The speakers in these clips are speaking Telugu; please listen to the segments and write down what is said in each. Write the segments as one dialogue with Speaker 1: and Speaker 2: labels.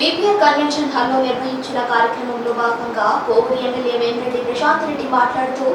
Speaker 1: బీపీఆర్ కన్వెన్షన్ హాల్లో నిర్వహించిన కార్యక్రమంలో భాగంగా కోవూరు ఎమ్మెల్యే వేమిరెడ్డి ప్రశాంత్ రెడ్డి మాట్లాడుతూ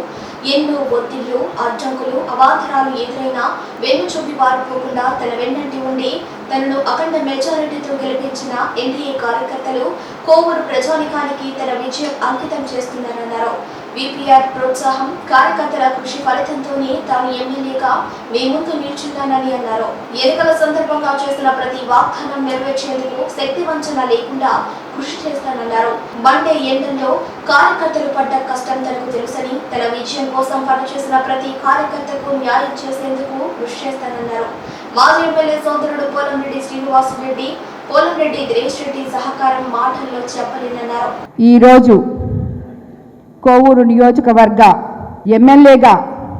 Speaker 1: ఎన్నో ఒత్తిళ్ళు అడ్డంకులు అవాంతరాలు ఎదురైనా వెన్ను చూపి పారిపోకుండా తన వెన్నంటి ఉండి తనను అఖండ మెజారిటీతో గెలిపించిన ఎన్డీఏ కార్యకర్తలు కోవూరు ప్రజానికానికి తన విజయం అంకితం చేస్తున్నారన్నారు. బీపీఆర్ ప్రోత్సాహం కార్యకర్తల కృషి ఫలితంతోనే తాను ఎమ్మెల్యేగా మీ ముందు నిల్చున్నానని అన్నారు. ఎన్నికల సందర్భంగా చేసిన ప్రతి వాగ్దానం నెరవేర్చేందుకు శక్తి వంచన లేకుండా కృషి చేస్తానన్నారు. మండే ఎండల్లో కార్యకర్తలు పడ్డ కష్టం తనకు తెలుసని తన విజయం కోసం పనిచేసిన ప్రతి కార్యకర్తకు న్యాయం చేసేందుకు కృషి చేస్తానన్నారు. మాజీ ఎమ్మెల్యే సోదరుడు పోలంరెడ్డి శ్రీనివాసరెడ్డి పోలంరెడ్డి దినేష్ రెడ్డి సహకారం మాటల్లో చెప్పలేనన్నారు.
Speaker 2: ఈరోజు కోవూరు నియోజకవర్గ ఎమ్మెల్యేగా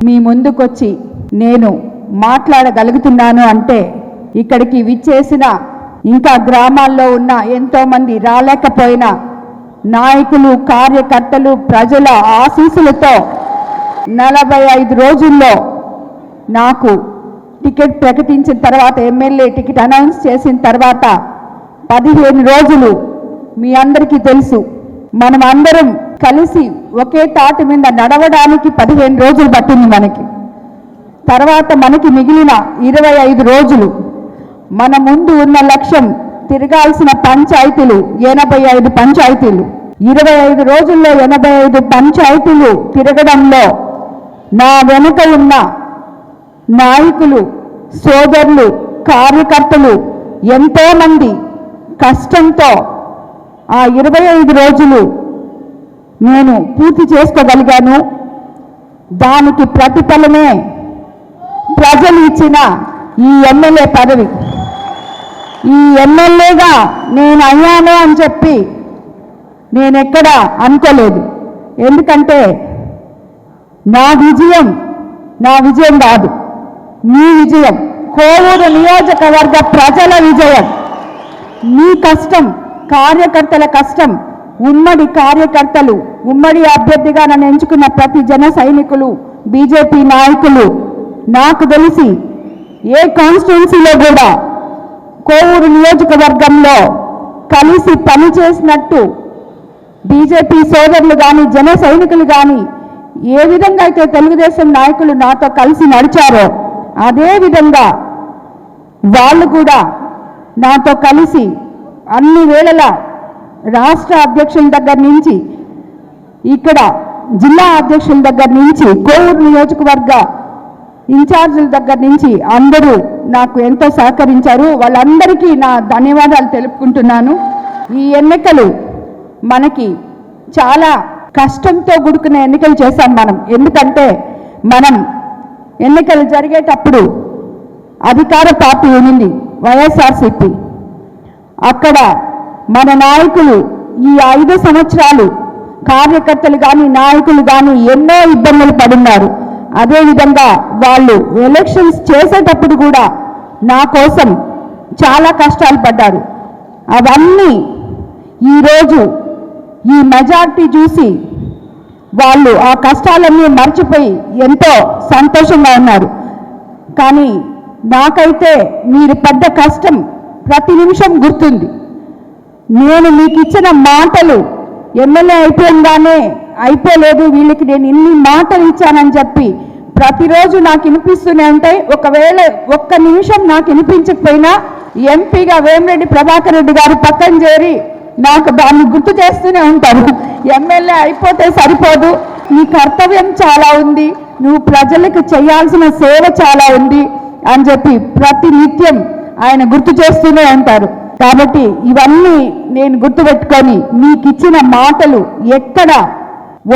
Speaker 2: మీ ముందుకొచ్చి నేను మాట్లాడగలుగుతున్నాను అంటే ఇక్కడికి విచ్చేసిన ఇంకా గ్రామాల్లో ఉన్న ఎంతోమంది రాలేకపోయిన నాయకులు కార్యకర్తలు ప్రజల ఆశీస్సులతో నలభై ఐదు రోజుల్లో నాకు టికెట్ ప్రకటించిన తర్వాత ఎమ్మెల్యే టికెట్ అనౌన్స్ చేసిన తర్వాత పదిహేను రోజులు మీ అందరికీ తెలుసు. మనం అందరం కలిసి ఒకే తాటి మీద నడవడానికి పదిహేను రోజులు పట్టింది మనకి. తర్వాత మనకి మిగిలిన ఇరవై ఐదు రోజులు. మన ముందు ఉన్న లక్ష్యం తిరగాల్సిన పంచాయతీలు ఎనభై ఐదు పంచాయతీలు. ఇరవై ఐదు రోజుల్లో ఎనభై ఐదు పంచాయతీలు తిరగడంలో నా వెనుక ఉన్న నాయకులు సోదరులు కార్యకర్తలు ఎంతోమంది కష్టంతో ఆ ఇరవై ఐదు రోజులు నేను పూర్తి చేసుకోగలిగాను. దానికి ప్రతిఫలమే ప్రజలు ఇచ్చిన ఈ ఎమ్మెల్యే పదవి. ఈ ఎమ్మెల్యేగా నేను అయ్యాను అని చెప్పి నేను ఎక్కడ అనుకోలేదు. ఎందుకంటే నా విజయం నా విజయం కాదు. మీ విజయం. కోవూరు నియోజకవర్గ ప్రజల విజయం. మీ కష్టం కార్యకర్తల కష్టం ఉమ్మడి కార్యకర్తలు ఉమ్మడి అభ్యర్థిగా నన్ను ఎంచుకున్న ప్రతి జన సైనికులు బీజేపీ నాయకులు నాకు తెలిసి ఏ కాన్స్టిట్యున్సీలో కూడా కోవూరు నియోజకవర్గంలో కలిసి పనిచేసినట్టు బీజేపీ సోదరులు కానీ జన సైనికులు కానీ ఏ విధంగా అయితే తెలుగుదేశం నాయకులు నాతో కలిసి నడిచారో అదే విధంగా వాళ్ళు కూడా నాతో కలిసి అన్ని వేళలా రాష్ట్ర అధ్యక్షుల దగ్గర నుంచి ఇక్కడ జిల్లా అధ్యక్షుల దగ్గర నుంచి కోవూరు నియోజకవర్గ ఇన్ఛార్జీల దగ్గర నుంచి అందరూ నాకు ఎంతో సహకరించారు. వాళ్ళందరికీ నా ధన్యవాదాలు తెలుపుకుంటున్నాను. ఈ ఎన్నికలు మనకి చాలా కష్టంతో గుడుకున్న ఎన్నికలు చేశాం మనం. ఎందుకంటే మనం ఎన్నికలు జరిగేటప్పుడు అధికార పార్టీ ఉన్నింది వైఎస్ఆర్సిపి. అక్కడ మన నాయకులు ఈ ఐదు సంవత్సరాలు కార్యకర్తలు కానీ నాయకులు కానీ ఎన్నో ఇబ్బందులు పడున్నారు అదేవిధంగా వాళ్ళు ఎలక్షన్స్ చేసేటప్పుడు కూడా నా కోసం చాలా కష్టాలు పడ్డారు. అవన్నీ ఈరోజు ఈ మెజార్టీ చూసి వాళ్ళు ఆ కష్టాలన్నీ మర్చిపోయి ఎంతో సంతోషంగా ఉన్నారు. కానీ నాకైతే మీరు పడ్డ కష్టం ప్రతి నిమిషం గుర్తుంది. నేను మీకు ఇచ్చిన మాటలు ఎమ్మెల్యే అయిపోయిందానే అయిపోలేదు వీళ్ళకి నేను ఇన్ని మాటలు ఇచ్చానని చెప్పి ప్రతిరోజు నాకు వినిపిస్తూనే ఉంటాయి ఒకవేళ ఒక్క నిమిషం నాకు వినిపించకపోయినా ఎంపీగా వేమిరెడ్డి ప్రభాకర్ రెడ్డి గారు పక్కన చేరి నాకు దాన్ని గుర్తు చేస్తూనే ఉంటారు. ఎమ్మెల్యే అయిపోతే సరిపోదు. నీ కర్తవ్యం చాలా ఉంది. నువ్వు ప్రజలకు చేయాల్సిన సేవ చాలా ఉంది అని చెప్పి ప్రతి నిత్యం ఆయన గుర్తు చేస్తూనే ఉంటారు. కాబట్టి ఇవన్నీ నేను గుర్తుపెట్టుకొని మీకు ఇచ్చిన మాటలు ఎక్కడ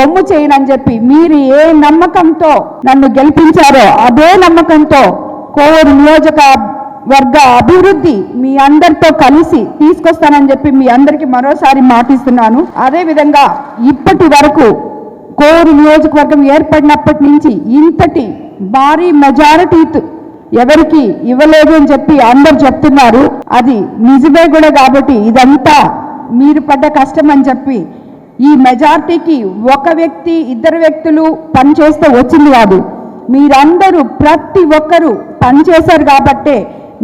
Speaker 2: ఒమ్ము చేయనని చెప్పి మీరు ఏ నమ్మకంతో నన్ను గెలిపించారో అదే నమ్మకంతో కోవూరు నియోజక వర్గ అభివృద్ధి మీ అందరితో కలిసి తీసుకొస్తానని చెప్పి మీ అందరికి మరోసారి మాటిస్తున్నాను. అదే విధంగా ఇప్పటి వరకు కోవూరు నియోజకవర్గం ఏర్పడినప్పటి నుంచి ఇంతటి భారీ మెజారిటీ ఎవరికి ఇవ్వలేదు అని చెప్పి అందరు చెప్తున్నారు. అది నిజమే కూడా కాబట్టి ఇదంతా మీరు పడ్డ కష్టం అని చెప్పి ఈ మెజార్టీకి ఒక వ్యక్తి ఇద్దరు వ్యక్తులు పనిచేస్తే వచ్చింది కాదు. మీరందరూ ప్రతి ఒక్కరూ పనిచేశారు కాబట్టే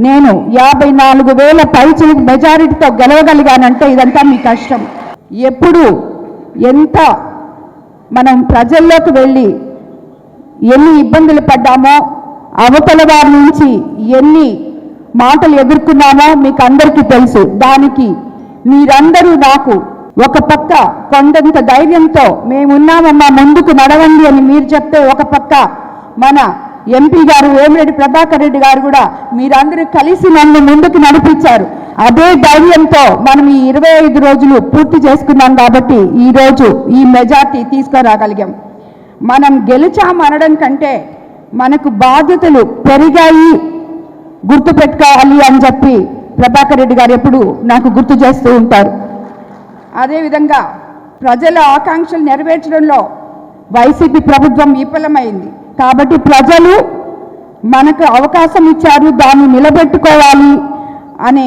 Speaker 2: నేను యాభై నాలుగు వేల పైచి మెజారిటీతో గెలవగలిగానంటే ఇదంతా మీ కష్టం. ఎప్పుడు ఎంత మనం ప్రజల్లోకి వెళ్ళి ఎన్ని ఇబ్బందులు పడ్డామో అవతల వారి నుంచి ఎన్ని మాటలు ఎదుర్కొన్నామో మీకు అందరికీ తెలుసు. దానికి మీరందరూ నాకు ఒక పక్క కొండంత ధైర్యంతో మేమున్నామమ్మా ముందుకు నడవండి అని మీరు చెప్తే ఒక పక్క మన ఎంపీ గారు వేమిరెడ్డి ప్రభాకర్ రెడ్డి గారు కూడా మీరందరూ కలిసి నన్ను ముందుకు నడిపించారు. అదే ధైర్యంతో మనం ఈ ఇరవై ఐదు రోజులు పూర్తి చేసుకున్నాం కాబట్టి ఈరోజు ఈ మెజార్టీ తీసుకురాగలిగాం. మనం గెలిచాం అనడం కంటే మనకు బాధ్యతలు పెరిగాయి. గుర్తు పెట్టుకోవాలి అని చెప్పి ప్రభాకర్ రెడ్డి గారు ఎప్పుడు నాకు గుర్తు చేస్తూ ఉంటారు. అదేవిధంగా ప్రజల ఆకాంక్షలు నెరవేర్చడంలో వైసీపీ ప్రభుత్వం విఫలమైంది. కాబట్టి ప్రజలు మనకు అవకాశం ఇచ్చారు దాన్ని నిలబెట్టుకోవాలి అనే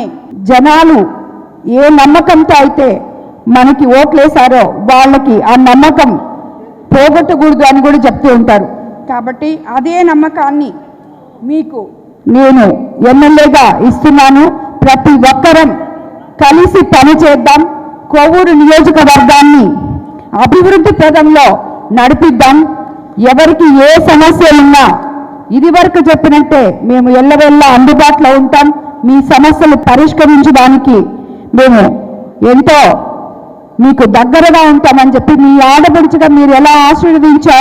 Speaker 2: జనాలు ఏ నమ్మకంతో అయితే మనకి ఓట్లేశారో వాళ్ళకి ఆ నమ్మకం పోగొట్టకూడదు అని కూడా చెప్తూ ఉంటారు. కాబట్టి అదే నమ్మకాన్ని మీకు నేను ఎమ్మెల్యేగా ఇస్తున్నాను. ప్రతి ఒక్కరం కలిసి పనిచేద్దాం. కోవూరు నియోజకవర్గాన్ని అభివృద్ధి పదంలో నడిపిద్దాం. ఎవరికి ఏ సమస్యలున్నా ఇది వరకు చెప్పినట్టే మేము ఎల్లవెల్లా అందుబాటులో ఉంటాం. మీ సమస్యలు పరిష్కరించడానికి మేము ఎంతో మీకు దగ్గరగా ఉంటామని చెప్పి మీ ఆడపడుచుగా మీరు ఎలా ఆశీర్వదించారు